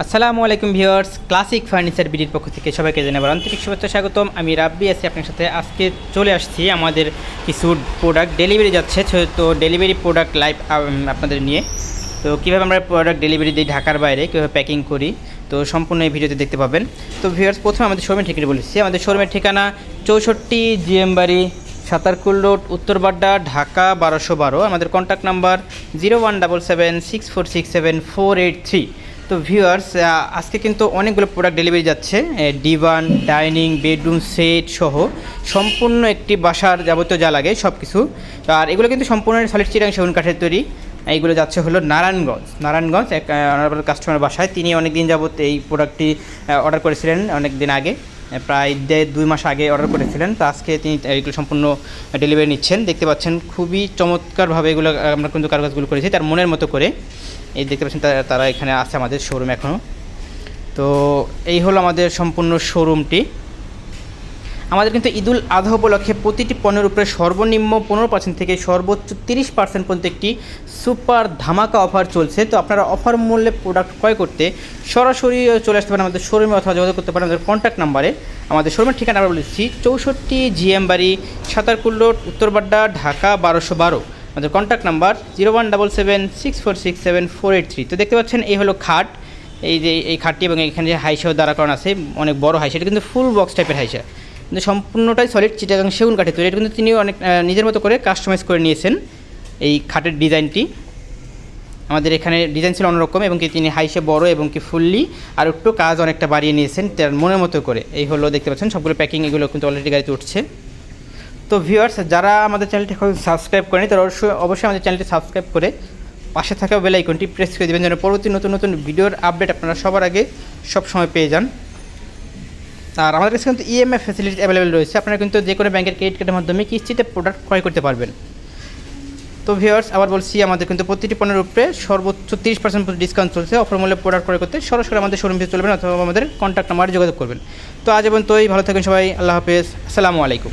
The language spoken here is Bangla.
আসসালামু আলাইকুম ভিউয়ার্স, ক্লাসিক ফার্নিচার বিডির পক্ষ থেকে সবাইকে জানাবার আন্তরিক শুভেচ্ছা স্বাগতম। আমি রাব্বি আছি আপনার সাথে। আজকে চলে আসছি আমাদের কিছু প্রোডাক্ট ডেলিভারি যাচ্ছে। তো- ডেলিভারি প্রোডাক্ট লাইভ আপনাদের নিয়ে। তো কীভাবে আমরা প্রোডাক্ট ডেলিভারি দিই ঢাকার বাইরে, কীভাবে প্যাকিং করি, তো সম্পূর্ণ এই ভিডিওতে দেখতে পাবেন। তো ভিউয়ার্স, প্রথমে আমাদের শোরুমের ঠিকানা বলেছি আমাদের শোরুমের ঠিকানা চৌষট্টি জিএম বাড়ি, সাতারকুল রোড উত্তরবাড্ডা ঢাকা বারোশো বারো। আমাদের contact number zero one double seven six four six seven four eight three তো ভিউয়ার্স আজকে কিন্তু অনেকগুলো প্রোডাক্ট ডেলিভারি যাচ্ছে ডিভান ডাইনিং বেডরুম সেট সহ। সম্পূর্ণ একটি বাসার যাবতীয় যা লাগে সব কিছু আর এগুলো কিন্তু সম্পূর্ণ সলিড চিরাং সেগুন কাঠের তৈরি। এইগুলো যাচ্ছে হলো নারায়ণগঞ্জ। নারায়ণগঞ্জ এক অনারেবল কাস্টমার বাসায়। তিনি অনেক দিন যাবত এই প্রোডাক্টটি অর্ডার করেছিলেন অনেক দিন আগে প্রায় দেড়, দুই মাস আগে অর্ডার করেছিলেন। তো আজকে তিনি এইগুলো সম্পূর্ণ ডেলিভারি নিচ্ছেন। দেখতে পাচ্ছেন খুবই চমৎকারভাবে এগুলো, আমরা কিন্তু কাগজগুলো করেছি, তার মনের মতো করে। এই দেখতে পাচ্ছেন তারা- এখানে আছে আমাদের শোরুম এখনও তো এই হলো আমাদের সম্পূর্ণ শোরুমটি আমাদের কিন্তু ঈদুল আধা উপলক্ষে প্রতিটি পণ্যের উপরে সর্বনিম্ন পনেরো পার্সেন্ট থেকে সর্বোচ্চ তিরিশ পার্সেন্ট পর্যন্ত একটি সুপার ধামাকা অফার চলছে। তো আপনারা অফার মূল্যে প্রোডাক্ট ক্রয় করতে সরাসরি চলে আসতে পারেন আমাদের শোরুমে অথবা যোগাযোগ করতে পারেন আমাদের কন্ট্যাক্ট নাম্বারে আমাদের শোরুমের ঠিকানা আমরা বলেছি চৌষট্টি জিএম বাড়ি, সাঁতারকুল রোড, উত্তরবাড্ডা, ঢাকা বারোশো বারো। আমাদের contact number zero one double seven six four six seven four eight three তো দেখতে পাচ্ছেন, এই হলো খাট। এই যে এই খাটটি এবং এখানে যে হাইসাও দাঁড়াকরণ আছে, অনেক বড় হাইসা। এটা কিন্তু ফুল বক্স টাইপের হাইসা। কিন্তু সম্পূর্ণটাই সলিড চিটাগাং সেগুন কাঠে তৈরি। এটা কিন্তু তিনি অনেক নিজের মতো করে কাস্টমাইজ করে নিয়েছেন এই খাটের ডিজাইনটি। আমাদের এখানে ডিজাইন ছিল অন্যরকম এবং কি তিনি হাইসে বড় এবং কি ফুললি। আর একটু কাজ অনেকটা বাড়িয়ে নিয়েছেন তার মনের মতো করে। এই হলো দেখতে পাচ্ছেন, সবগুলো প্যাকিং এগুলো কিন্তু অলরেডি গাড়িতে উঠছে। তো ভিউয়ার্স যারা আমাদের চ্যানেলটি এখন সাবস্ক্রাইব করেনি, তারা অবশ্যই অবশ্যই আমাদের চ্যানেলটি সাবস্ক্রাইব করে পাশে থাকা বেল আইকনটি প্রেস করে দেবেন, যেন পরবর্তী নতুন নতুন ভিডিওর আপডেট আপনারা সবার আগে সব সময় পেয়ে যান। আর আমাদের কাছে কিন্তু ইএমআই ফ্যাসিলিটি অ্যাভেলেবেল রয়েছে। আপনারা কিন্তু যে কোনো ব্যাংকের ক্রেডিট কার্ডের মাধ্যমে কিস্তিতে প্রোডাক্ট ক্রয় করতে পারবেন। তো ভিউয়ার্স আবার বলছি, আমাদের কিন্তু প্রতিটি পণ্যের উপরে সর্বোচ্চ তিরিশ পার্সেন্ট ডিসকাউন্ট চলছে। অফার মূল্যে প্রোডাক্ট ক্রয় করতে সরাসরি আমাদের শোরুম ভিজিট চলবেন অথবা আমাদের কন্ট্যাক্ট নাম্বারে যোগাযোগ করবেন। তো আজ এবং তোই ভালো থাকবেন সবাই, আল্লাহ হাফেজ। আসসালামু আলাইকুম।